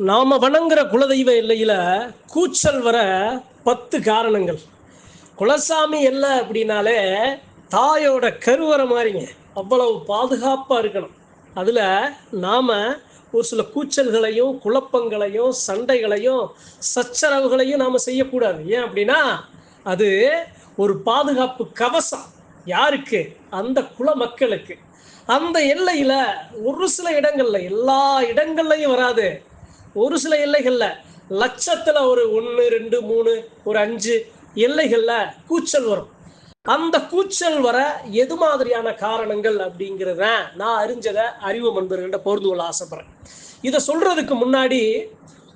நாம் வணங்குற குலதெய்வ எல்லையில் கூச்சல் வர பத்து காரணங்கள். குலசாமி எல்லை அப்படின்னாலே தாயோட கருவறை மாதிரிங்க. அவ்வளவு பாதுகாப்பாக இருக்கணும். அதில் நாம் ஒரு சில கூச்சல்களையும் குழப்பங்களையும் சண்டைகளையும் சச்சரவுகளையும் நாம் செய்யக்கூடாது. ஏன் அப்படின்னா அது ஒரு பாதுகாப்பு கவசம். யாருக்கு? அந்த குல மக்களுக்கு. அந்த எல்லையில் ஒரு சில இடங்களில் எல்லா இடங்கள்லையும் வராது. ஒரு சில எல்லைகள்ல லட்சத்துல ஒரு ஒன்று ரெண்டு மூணு ஒரு அஞ்சு எல்லைகள்ல கூச்சல் வரும். அந்த கூச்சல் வர எது மாதிரியான காரணங்கள் அப்படிங்கிறத நான் அறிஞ்சதை அறிவு மன்பர்கள்ட்ட பொருந்து கொள்ள ஆசைப்படுறேன். இதை சொல்றதுக்கு முன்னாடி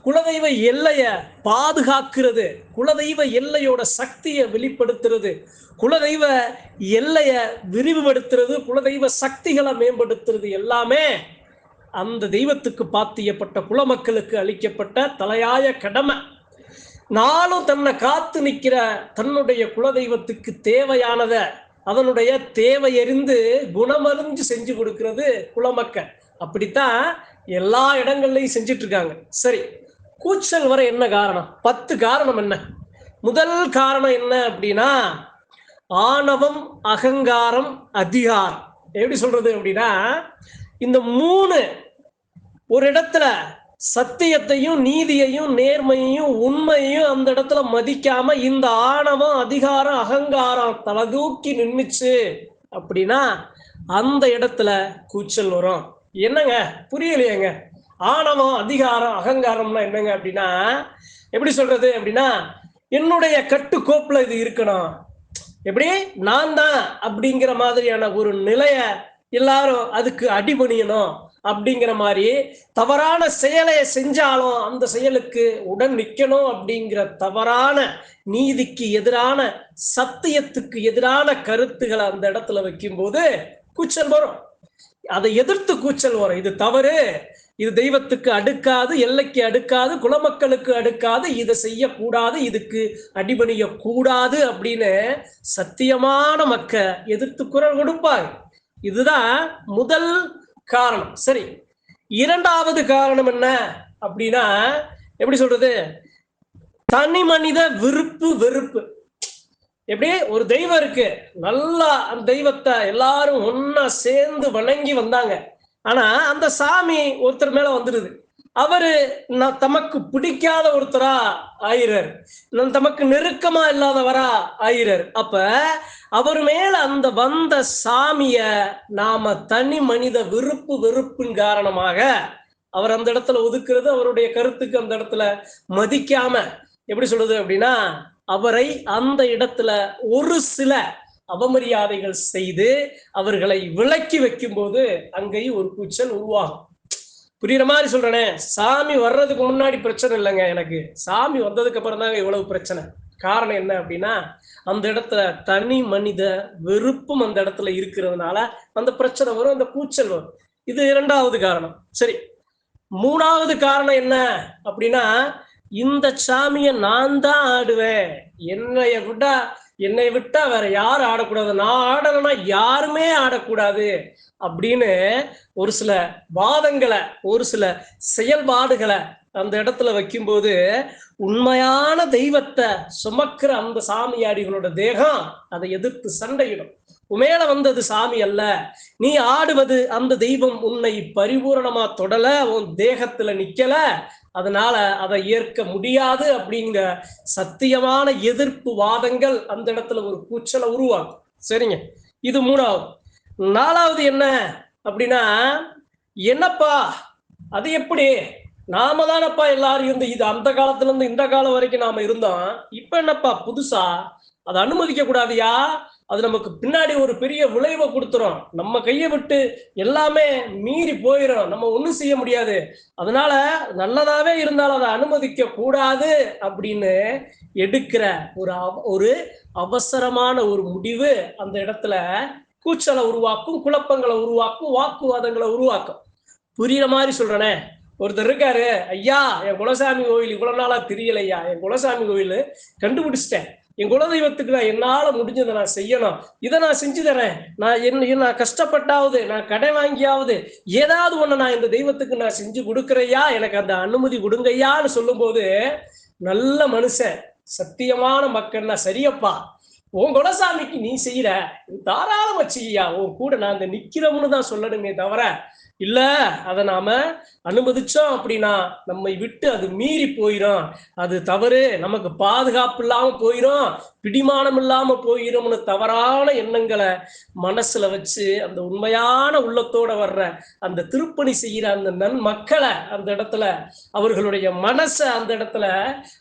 குலதெய்வ எல்லைய பாதுகாக்கிறது குலதெய்வ எல்லையோட சக்தியை வெளிப்படுத்துறது குலதெய்வ எல்லைய விரிவுபடுத்துறது குலதெய்வ சக்திகளை மேம்படுத்துறது எல்லாமே அந்த தெய்வத்துக்கு பாத்தியப்பட்ட குலமக்களுக்கு அளிக்கப்பட்ட தலையாய கடமை. நாளும் தன்னை காத்து நிற்கிற தன்னுடைய குலதெய்வத்துக்கு தேவையானத அதனுடைய தேவையறிந்து குணமறிஞ்சு செஞ்சு கொடுக்கறது குலமக்கள். அப்படித்தான் எல்லா இடங்கள்லையும் செஞ்சிட்டு இருக்காங்க சரி கூச்சல் வர என்ன காரணம்? பத்து காரணம் என்ன? முதல் காரணம் என்ன அப்படின்னா ஆணவம் அகங்காரம் அதிகாரம். எப்படி சொல்றது அப்படின்னா இந்த மூணு ஒரு இடத்துல சத்தியத்தையும் நீதியையும் நேர்மையையும் உண்மையையும் அந்த இடத்துல மதிக்காம இந்த ஆணவம் அதிகாரம் அகங்காரம் தலதூக்கி நின்றுச்சு அப்படின்னா அந்த இடத்துல கூச்சல் வரும். என்னங்க? புரியலையேங்க. ஆணவம் அதிகாரம் அகங்காரம்னா என்னங்க அப்படின்னா எப்படி சொல்றது அப்படின்னா என்னுடைய கட்டுக்கோப்புல இது இருக்கணும். எப்படி? நான் தான் அப்படிங்கிற மாதிரியான ஒரு நிலைய எல்லாரும் அதுக்கு அடிபணியணும் அப்படிங்கிற மாதிரி தவறான செயலை செஞ்சாலும் அந்த செயலுக்கு உடன் நிற்கணும் அப்படிங்கிற தவறான நீதிக்கு எதிரான சத்தியத்துக்கு எதிரான கருத்துக்களை அந்த இடத்துல வைக்கும்போது கூச்சல் வரும். அதை எதிர்த்து கூச்சல் வரும். இது தவறு. இது தெய்வத்துக்கு அடுக்காது எல்லைக்கு அடுக்காது குலமக்களுக்கு அடுக்காது இதை செய்யக்கூடாது இதுக்கு அடிபணிய கூடாது அப்படின்னு சத்தியமான மக்க எதிர்த்து குரல் கொடுப்பாங்க இதுதான் முதல் காரணம். சரி இரண்டாவது காரணம் என்ன அப்படின்னா எப்படி சொல்றது? தனி மனித விருப்பு வெறுப்பு. எப்படி? ஒரு தெய்வம் இருக்கு. நல்லா அந்த தெய்வத்தை எல்லாரும் ஒன்னா சேர்ந்து வணங்கி வந்தாங்க. ஆனா அந்த சாமி ஒருத்தர் மேல வந்துடுது. அவரு நான் தமக்கு பிடிக்காத ஒருத்தரா ஆயிரர் தமக்கு நெருக்கமா இல்லாதவரா ஆயிரர் அப்ப அவர் மேல அந்த வந்த சாமிய நாம தனி மனித விருப்பு வெறுப்பின் காரணமாக அவர் அந்த இடத்துல ஒதுக்குறது அவருடைய கருத்துக்கு அந்த இடத்துல மதிக்காம எப்படி சொல்றது அப்படின்னா அவரை அந்த இடத்துல ஒரு சில அவமரியாதைகள் செய்து அவர்களை விலக்கி வைக்கும்போது அங்கேயும் ஒரு கூச்சல் உருவாகும். புரியுற மாதிரி சொல்றேனே. சாமி வர்றதுக்கு முன்னாடி பிரச்சனை இல்லைங்க எனக்கு. சாமி வந்ததுக்கு அப்புறம் தாங்க இவ்வளவு பிரச்சனை. காரணம் என்ன அப்படின்னா அந்த இடத்துல தனி மனித வெறுப்பும் அந்த இடத்துல இருக்கிறதுனால அந்த பிரச்சனை வரும் அந்த கூச்சல் வரும். இது இரண்டாவது காரணம். சரி. மூணாவது காரணம் என்ன அப்படின்னா இந்த சாமியை நான் தான் ஆடுவேன். என்னைய விட என்னை விட்டா வேற யாரும் ஆடக்கூடாது? நான் ஆடலைன்னா யாருமே ஆடக்கூடாது. அப்படின்னு ஒரு சில வாதங்களை ஒரு சில செயல்பாடுகளை அந்த இடத்துல வைக்கும்போது உண்மையான தெய்வத்தை சுமக்கிற அந்த சாமியாடிகளோட தேகம் அதை எதிர்த்து சண்டையிடும். உமேல வந்தது சாமி அல்ல. நீ ஆடுவது அந்த தெய்வம் உன்னை பரிபூரணமா தொடல உன் தேகத்துல நிக்கல. அதனால அதை ஏற்க முடியாது அப்படிங்கிற சத்தியமான எதிர்ப்பு வாதங்கள் அந்த இடத்துல ஒரு கூச்சலை உருவாக்கும். சரிங்க. இது மூணாவது. நாலாவது என்ன அப்படின்னா என்னப்பா அது எப்படி? நாம தானப்பா எல்லாரும் இருந்து இது அந்த காலத்துல இருந்து இந்த காலம் வரைக்கும் நாம இருந்தோம். இப்ப என்னப்பா புதுசா? அதை அனுமதிக்க கூடாதியா? அது நமக்கு பின்னாடி ஒரு பெரிய விளைவை கொடுத்துரும். நம்ம கையை விட்டு எல்லாமே மீறி போயிடும் நம்ம ஒன்றும் செய்ய முடியாது. அதனால நல்லதாவே இருந்தாலும் அதை அனுமதிக்க கூடாது அப்படின்னு எடுக்கிற ஒரு அவ- ஒரு அவசரமான ஒரு முடிவு அந்த இடத்துல கூச்சலை உருவாக்கும் குழப்பங்களை உருவாக்கும் வாக்குவாதங்களை உருவாக்கும். புரியுற மாதிரி சொல்றேனே. ஒருத்தர் இருக்காரு ஐயா என் குலசாமி கோயில் இவ்வளவு நாளா தெரியலையா? என் குலசாமி கோயில் கண்டுபிடிச்சிட்டேன். என் குலதெய்வத்துக்கு நான் என்னால முடிஞ்சதை நான் செய்யணும். இதை நான் செஞ்சு தரேன். நான் என்ன நான் கஷ்டப்பட்டாவது நான் கடை வாங்கியாவது ஏதாவது ஒண்ணு நான் இந்த தெய்வத்துக்கு நான் செஞ்சு கொடுக்குறையா எனக்கு அந்த அனுமதி கொடுங்கய்யான்னு சொல்லும்போது நல்ல மனுஷன் சத்தியமான மக்கள்னா சரியப்பா. உன் குலசாமிக்கு நீ செய்யற தாராளமா செய்யா உன் கூட நான் நாங்க நிக்கிறோம்னு தான் சொல்லணுமே தவிர இல்ல அதை நாம அனுமதிச்சோம் அப்படின்னா நம்மை விட்டு அது மீறி போயிடும் அது தவறு. நமக்கு பாதுகாப்பு இல்லாம போயிடும் பிடிமானம் இல்லாம போயிடும்னு தவறான எண்ணங்களை மனசுல வச்சு அந்த உண்மையான உள்ளத்தோட வர்ற அந்த திருப்பணி செய்யற அந்த நன் மக்களை அந்த இடத்துல அவர்களுடைய மனசை அந்த இடத்துல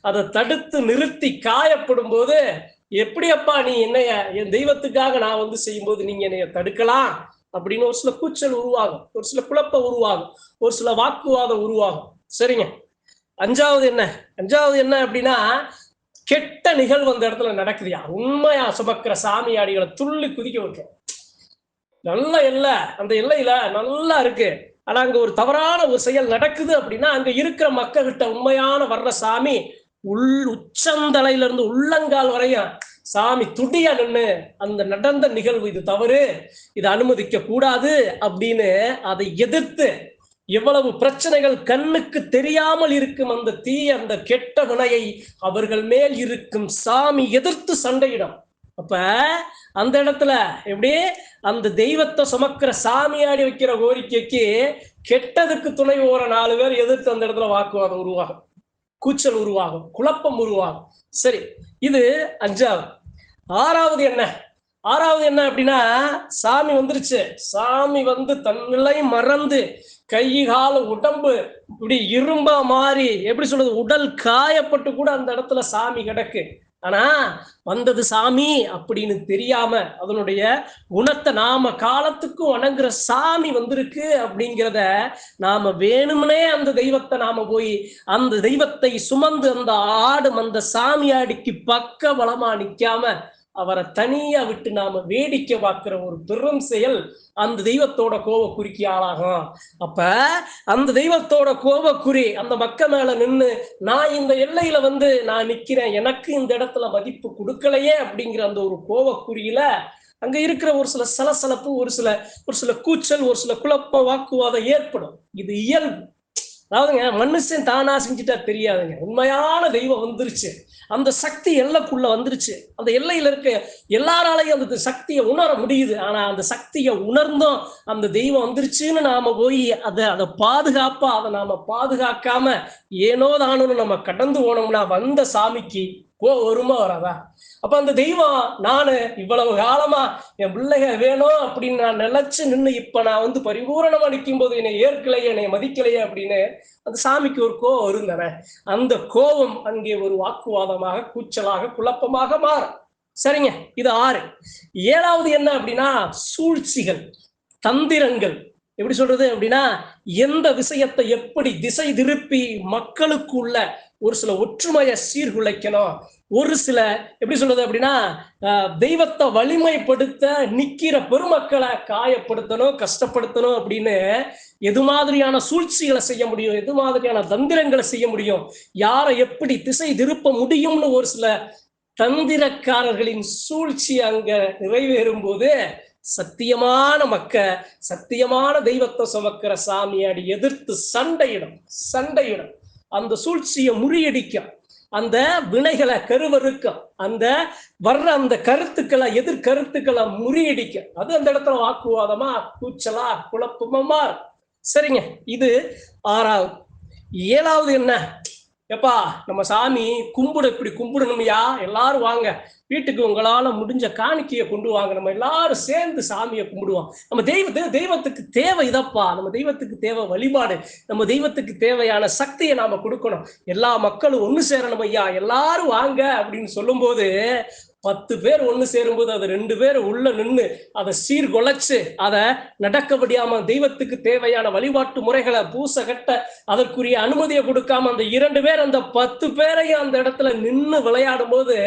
அதை தடுத்து நிறுத்தி காயப்படும் போது எப்படி அப்பா நீ என்னைய என் தெய்வத்துக்காக நான் வந்து செய்யும்போது நீங்க என்னைய தடுக்கலாம்? அப்படின்னு ஒரு சில கூச்சல் உருவாகும். ஒரு சில குழப்பம் உருவாகும். ஒரு சில வாக்குவாதம் உருவாகும். சரிங்க. அஞ்சாவது என்ன? அஞ்சாவது என்ன அப்படின்னா கெட்ட நிகழ்வு அந்த இடத்துல நடக்குதுயா? உண்மையா சுமக்கிற சாமியாடிகளை துள்ளி குதிக்க விட்டுரும் நல்ல எல்லை. அந்த எல்லையில நல்லா இருக்கு. ஆனா அங்க ஒரு தவறான ஒரு செயல் நடக்குது அப்படின்னா அங்க இருக்கிற மக்கள்கிட்ட உண்மையான வர்ற சாமி உள் உச்சந்தலையில இருந்து உள்ளங்கால் வரையும் சாமி துடியணும்னு அந்த நடந்த நிகழ்வு இது தவறு இது அனுமதிக்க கூடாது அப்படின்னு அதை எதிர்த்து எவ்வளவு பிரச்சனைகள் கண்ணுக்கு தெரியாமல் இருக்கும் அந்த தீ அந்த கெட்ட வினையை அவர்கள் மேல் இருக்கும் சாமி எதிர்த்து சண்டையிடும். அப்ப அந்த இடத்துல எப்படி? அந்த தெய்வத்தை சுமக்கிற சாமியாடி வைக்கிற கோரிக்கைக்கு கெட்டதுக்கு துணை போற நாலு பேர் எதிர்த்து அந்த இடத்துல வாக்குவாதம் உருவாகும். கூச்சல் உருவாகும் குழப்பம் உருவாகும். சரி இது அஞ்சாவது. ஆறாவது என்ன? ஆறாவது என்ன அப்படின்னா சாமி வந்துருச்சு. சாமி வந்து தன்னிலை மறந்து கை கால உடம்பு இப்படி இரும்பா மாறி எப்படி சொல்றது உடல் காயப்பட்டு கூட அந்த இடத்துல சாமி கிடக்கு. ஆனா வந்தது சாமி அப்படின்னு தெரியாம அதனுடைய குணத்தை நாம காலத்துக்கும் வணங்குற சாமி வந்திருக்கு அப்படிங்கிறத நாம வேணும்னே அந்த தெய்வத்தை நாம போய் அந்த தெய்வத்தை சுமந்து அந்த ஆடும் அந்த சாமியாடிக்கு பக்க பலமா நிக்காம அவரை தனியா விட்டு நாம வேடிக்கை பார்க்கிற ஒரு பெரும் செயல் அந்த தெய்வத்தோட கோவக்குறிக்கு ஆளாகும். அப்ப அந்த தெய்வத்தோட கோவக்குறி அந்த மக்க மேல நின்னு நான் இந்த எல்லையில வந்து நான் நிக்கிறேன் எனக்கு இந்த இடத்துல மதிப்பு கொடுக்கலையே அப்படிங்கிற அந்த ஒரு கோவக்குறியில அங்க இருக்கிற ஒரு சில சலசலப்பு ஒரு சில ஒரு சில கூச்சல் ஒரு சில குழப்ப வாக்குவாதம் ஏற்படும். இது இயல்பு. அதாவதுங்க மனுஷன் தானா செஞ்சுட்டா தெரியாதுங்க. உண்மையான தெய்வம் வந்துருச்சு. அந்த சக்தி எல்லைக்குள்ள வந்துருச்சு. அந்த எல்லையில இருக்க எல்லாராலையும் அந்த சக்தியை உணர முடியுது. ஆனா அந்த சக்தியை உணர்ந்தோம் அந்த தெய்வம் வந்துருச்சுன்னு நாம போய் அதை அதை பாதுகாப்பா அதை நாம பாதுகாக்காம ஏனோ தானோன்னு நம்ம கடந்து போனோம்னா வந்த சாமிக்கு ஓ வருமா வராதா? அப்ப அந்த தெய்வம் நானு இவ்வளவு காலமா என் பிள்ளைக வேணும் அப்படின்னு நான் நினைச்சு நின்று இப்ப நான் வந்து பரிபூரணமா நிற்கும் போது என்னை ஏற்கலையே என்னை மதிக்கலையே அப்படின்னு அந்த சாமிக்கு ஒரு கோவம் இருந்தன அந்த கோபம் அங்கே ஒரு வாக்குவாதமாக கூச்சலாக குழப்பமாக மாறும். சரிங்க இது ஆறு. ஏழாவது என்ன அப்படின்னா சூழ்ச்சிகள் தந்திரங்கள். எப்படி சொல்றது அப்படின்னா எந்த விஷயத்தை எப்படி திசை திருப்பி மக்களுக்குள்ள ஒரு சில ஒற்றுமையை சீர்குலைக்கணும். ஒரு சில எப்படி சொல்றது அப்படின்னா தெய்வத்தை வலிமைப்படுத்த நிக்கிற பெருமக்களை காயப்படுத்தணும் கஷ்டப்படுத்தணும் அப்படின்னு எது மாதிரியான சூழ்ச்சிகளை செய்ய முடியும் எது மாதிரியான தந்திரங்களை செய்ய முடியும் யாரை எப்படி திசை திருப்ப முடியும்னு ஒரு சில தந்திரக்காரர்களின் சூழ்ச்சி அங்க நிறைவேறும் போது சத்தியமான மக்க சத்தியமான தெய்வத்தை சுமக்கிற சாமியாடி எதிர்த்து சண்டையிடும் சண்டையிடும். அந்த சூழ்ச்சியை முறியடிக்கும் அந்த வினைகளை கருவறுக்கும் அந்த வர்ற அந்த கருத்துக்களை எதிர்கருத்துக்களை முறியடிக்கும் அது அந்த இடத்துல வாக்குவாதமா கூச்சலா குழப்பமா சரிங்க இது ஆறாவது. ஏழாவது என்ன? எப்பா நம்ம சாமி கும்பிட இப்படி கும்பிடணும்யா? எல்லாரும் வாங்க. வீட்டுக்கு உங்களால முடிஞ்ச காணிக்கையை கொண்டு வாங்க. நம்ம எல்லாரும் சேர்ந்து சாமியை கும்பிடுவோம். நம்ம தெய்வ தெய்வத்துக்கு தேவை இதப்பா. நம்ம தெய்வத்துக்கு தேவை வழிபாடு. நம்ம தெய்வத்துக்கு தேவையான சக்தியை நாம கொடுக்கணும். எல்லா மக்களும் ஒண்ணு சேரணும் ஐயா. எல்லாரும் வாங்க அப்படின்னு சொல்லும்போது பத்து பேர் ஒன்று சேரும்போது அது ரெண்டு பேர் உள்ள நின்று அதை சீர்குலைச்சு அதை நடக்க தெய்வத்துக்கு தேவையான வழிபாட்டு முறைகளை பூச கட்ட அதற்குரிய அனுமதியை கொடுக்காம அந்த இரண்டு பேர் அந்த பத்து பேரையும் அந்த இடத்துல நின்று விளையாடும் போது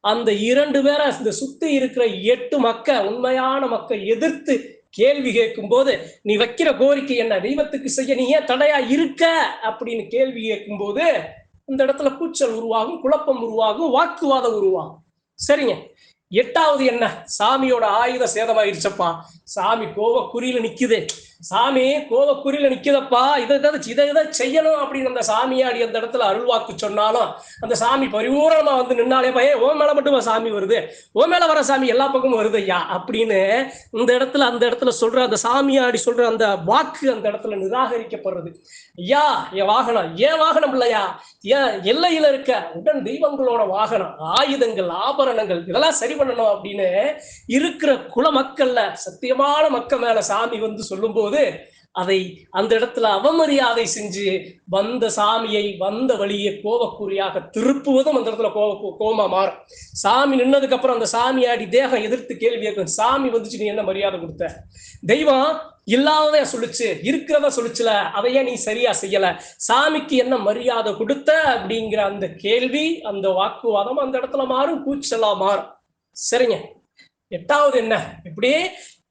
அந்த இரண்டு பேரை இந்த சுத்தி இருக்கிற எட்டு மக்க உண்மையான மக்க எதிர்த்து கேள்வி கேட்கும் போது நீ வைக்கிற கோரிக்கை என்ன? தெய்வத்துக்கு செய்ய நீ ஏன் தடையா இருக்க? அப்படின்னு கேள்வி கேட்கும் போது இந்த இடத்துல கூச்சல் உருவாகும் குழப்பம் உருவாகும் வாக்குவாதம் உருவாகும். சரிங்க. எட்டாவது என்ன? சாமியோட ஆயுத சேதமாயிருச்சப்பா. சாமி கோவக்குறியில நிக்குது. சாமி கோவக்குறியில நிக்குதப்பா. இதை ஏதாவது இதை இதை செய்யணும் அப்படின்னு அந்த சாமியாடி அந்த இடத்துல அருள்வாக்கு சொன்னாலும் அந்த சாமி பரிபூரணமா வந்து நின்னாலே பைய ஓ மேல மட்டும் சாமி வருது? ஓ மேல வர சாமி எல்லா பக்கமும் வருது ஐயா. அப்படின்னு இந்த இடத்துல அந்த இடத்துல சொல்ற அந்த சாமியாடி சொல்ற அந்த வாக்கு அந்த இடத்துல நிராகரிக்கப்படுறது. ஐயா என் வாகனம் ஏன் வாகனம் இல்லையா? எல்லையில இருக்க உடன் தெய்வங்களோட வாகனம் ஆயுதங்கள் ஆபரணங்கள் இதெல்லாம் சரி பண்ணணும் அப்படின்னு இருக்கிற குல மக்கள்ல சத்தியமான மக்கள் மேல சாமி வந்து சொல்லும்போது அதை அந்த இடத்துல அவமரியாதை செஞ்சு வந்த சாமியை வந்த வழியை கோபக்குறியாக திருப்புவதும் அந்த இடத்துல கோவ கோவமா மாறும். சாமி நின்னதுக்கு அப்புறம் அந்த சாமியாடி தேகம் எதிர்த்து கேள்வி கேட்கும். சாமி வந்துச்சு நீ என்ன மரியாதை கொடுத்த? தெய்வம் இல்லாதத சொல்லுச்சு இருக்கிறத சொல்லுச்சுல அதையே நீ சரியா செய்யல. சாமிக்கு என்ன மரியாதை கொடுத்த அப்படிங்கிற அந்த கேள்வி அந்த வாக்குவாதம் அந்த இடத்துல மாறும் கூச்சலா மாறும். சரிங்க. எட்டாவது என்ன? இப்படியே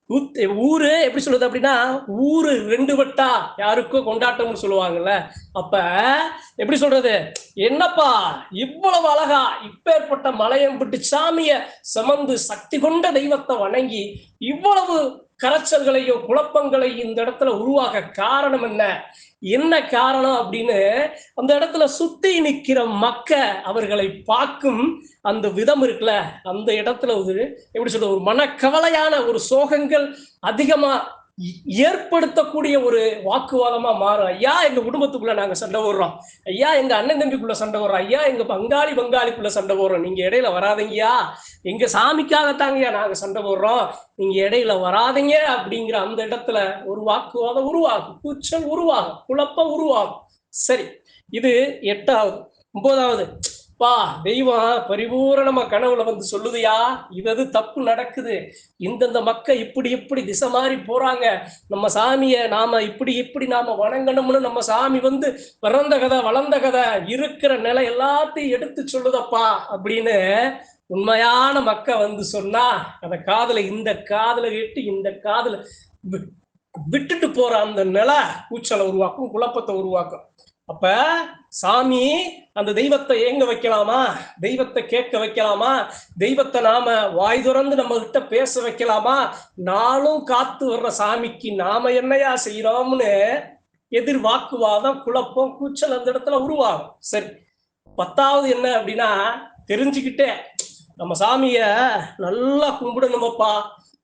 ஊரு எப்படி சொல்லுது அப்படின்னா ஊரு ரெண்டு வட்டா யாருக்கோ கொண்டாட்டம்னு சொல்லுவாங்கல்ல. அப்ப எப்படி சொல்றது? என்னப்பா இவ்வளவு அழகா இப்பேற்பட்ட மலையம்பிட்டு சாமிய சுமந்து சக்தி கொண்ட தெய்வத்தை வணங்கி இவ்வளவு கரைச்சல்களையோ குழப்பங்களையும் இந்த இடத்துல உருவாக காரணம் என்ன? என்ன காரணம் அப்படின்னு அந்த இடத்துல சுத்தி நிற்கிற மக்க அவர்களை பார்க்கும் அந்த விதம் இருக்குல்ல. அந்த இடத்துல ஒரு எப்படி சொல்றது ஒரு மனக்கவலையான ஒரு சோகங்கள் அதிகமா ஏற்படுத்தக்கூடிய ஒரு வாக்குவாதமா மாறும். ஐயா எங்க குடும்பத்துக்குள்ள நாங்க சண்டை போடுறோம். ஐயா எங்க அண்ணன் தம்பிக்குள்ள சண்டை போடுறோம். ஐயா எங்க பங்காளி பங்காளிக்குள்ள சண்டை போடுறோம். நீங்க இடையில வராதீங்கயா எங்க சாமிக்காகத்தாங்கய்யா நாங்க சண்டை போடுறோம். நீங்க இடையில வராதீங்க அப்படிங்கிற அந்த இடத்துல ஒரு வாக்குவாதம் உருவாகும். கூச்சல் உருவாகும். குழப்பம் உருவாகும். சரி இது எட்டாவது. ஒன்பதாவது. பா தெய்வம் பரிபூரணமா கனவுல வந்து சொல்லுதுயா? இது தப்பு நடக்குது. இந்தந்த மக்கள் இப்படி இப்படி திசை மாறி போறாங்க. நம்ம சாமிய நாம இப்படி இப்படி நாம வணங்கணும்னு நம்ம சாமி வந்து பிறந்த கதை வளர்ந்த கதை இருக்கிற நிலை எல்லாத்தையும் எடுத்து சொல்லுதப்பா அப்படின்னு உண்மையான மக்க வந்து சொன்னா அந்த காதல இந்த காதல கேட்டு இந்த காதல விட்டுட்டு போற அந்த நிலை கூச்சலை உருவாக்கும் குழப்பத்தை உருவாக்கும். அப்ப சாமி அந்த தெய்வத்தை ஏங்க வைக்கலாமா? தெய்வத்தை கேட்க வைக்கலாமா? தெய்வத்தை நாம வாய் திறந்து நம்ம கிட்ட பேச வைக்கலாமா? நாளும் காத்து வர்ற சாமிக்கு நாம என்னையா செய்யறோம்னு எதிர் வாக்குவாதம் குழப்பம் கூச்சல் அந்த இடத்துல உருவாகும். சரி பத்தாவது என்ன அப்படின்னா தெரிஞ்சுக்கிட்டே நம்ம சாமிய நல்லா கும்பிடணுமப்பா.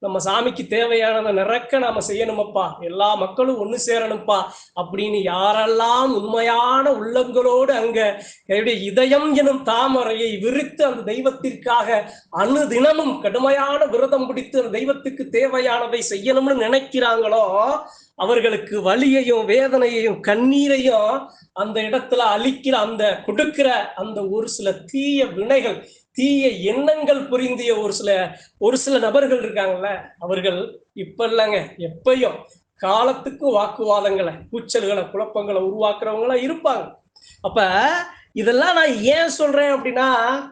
நம்ம சாமிக்கு தேவையானதை நிறக்க நாம செய்யணுமப்பா. எல்லா மக்களும் ஒண்ணு சேரணும்ப்பா. அப்படின்னு யாரெல்லாம் உண்மையான உள்ளங்களோடு அங்க என்னுடைய இதயம் எனும் தாமரையை விரித்து அந்த தெய்வத்திற்காக அனுதினமும் கடுமையான விரதம் பிடித்து அந்த தெய்வத்துக்கு தேவையானதை செய்யணும்னு நினைக்கிறாங்களோ அவர்களுக்கு வலியையும் வேதனையையும் கண்ணீரையும் அந்த இடத்துல அழிக்கிற அந்த கொடுக்கிற அந்த ஒரு சில தீய வினைகள் தீய எண்ணங்கள் புரிந்திய ஒரு சில ஒரு சில நபர்கள் இருக்காங்கல்ல அவர்கள் இப்ப இல்லைங்க எப்பயும் காலத்துக்கு வாக்குவாதங்களை கூச்சல்களை குழப்பங்களை உருவாக்குறவங்களா இருப்பாங்க. அப்ப இதெல்லாம் நான் ஏன் சொல்றேன் அப்படின்னா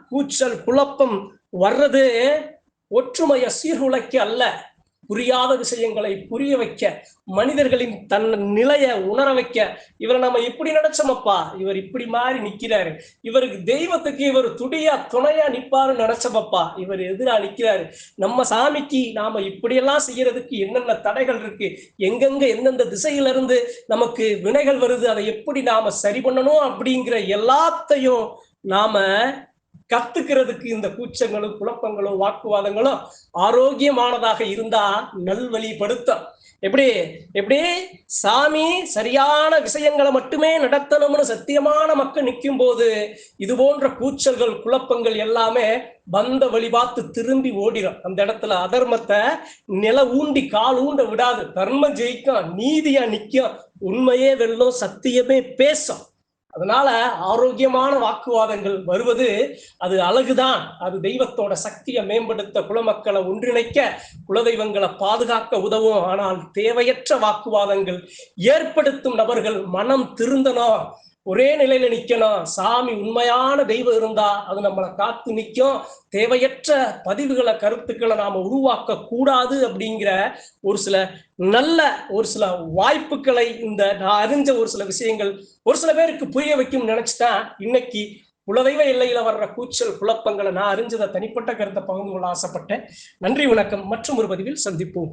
கூச்சல் குழப்பம் வர்றது ஒற்றுமைய சீர்குலைக்கு அல்ல. புரியாத விஷயங்களை புரிய வைக்க மனிதர்களின் தன் நிலையை உணர வைக்க இவரை நம்ம இப்படி நினைச்சோமப்பா? இவர் இப்படி மாறி நிக்கிறாரு. இவருக்கு தெய்வத்துக்கு இவர் துடியா துணையா நிப்பாருன்னு நினைச்சமப்பா? இவர் எதிரா நிக்கிறாரு. நம்ம சாமிக்கு நாம இப்படியெல்லாம் செய்யறதுக்கு என்னென்ன தடைகள் இருக்கு? எங்கெங்க எந்தெந்த திசையில இருந்து நமக்கு வினைகள் வருது? அதை எப்படி நாம சரி பண்ணணும் அப்படிங்கிற எல்லாத்தையும் நாம கத்துக்கிறதுக்கு இந்த கூச்சங்களும் குழப்பங்களும் வாக்குவாதங்களும் ஆரோக்கியமானதாக இருந்தா நல்வழிப்படுத்தும் எப்படி? எப்படி? சாமி சரியான விஷயங்களை மட்டுமே நடத்தணும்னு சத்தியமான மக்கள் நிற்கும் போது இது போன்ற கூச்சல்கள் குழப்பங்கள் எல்லாமே வந்த வழி பார்த்து திரும்பி ஓடிடும் அந்த இடத்துல அதர்மத்தை நில ஊண்டி கால் ஊண்ட விடாது. தர்மம் ஜெயிக்கும் நீதியா நிக்கும். உண்மையே வெல்லும் சத்தியமே பேசும். அதனால ஆரோக்கியமான வாக்குவாதங்கள் வருவது அது அழகுதான். அது தெய்வத்தோட சக்தியை மேம்படுத்த குலமக்களை ஒன்றிணைக்க குலதெய்வங்களை பாதுகாக்க உதவும். ஆனால் தேவையற்ற வாக்குவாதங்கள் ஏற்படுத்தும் நபர்கள் மனம் திருந்தனோ ஒரே நிலையில நிக்கணும். சாமி உண்மையான தெய்வம் இருந்தா அது நம்மளை காத்து நிற்கும் தேவையற்ற பதிவுகளை கருத்துக்களை நாம உருவாக்க கூடாது அப்படிங்கிற ஒரு சில நல்ல ஒரு சில வாய்ப்புகளை இந்த நான் அறிஞ்ச ஒரு சில விஷயங்கள் ஒரு சில பேருக்கு புரிய வைக்கும் நினைச்சுதான் இன்னைக்கு குலதெய்வ எல்லையில வர்ற கூச்சல் குழப்பங்களை நான் அறிஞ்சதை தனிப்பட்ட கருத்தை பகிர்ந்து கொள்ள ஆசைப்பட்டேன். நன்றி வணக்கம். மற்றும் ஒரு பதிவில் சந்திப்போம்.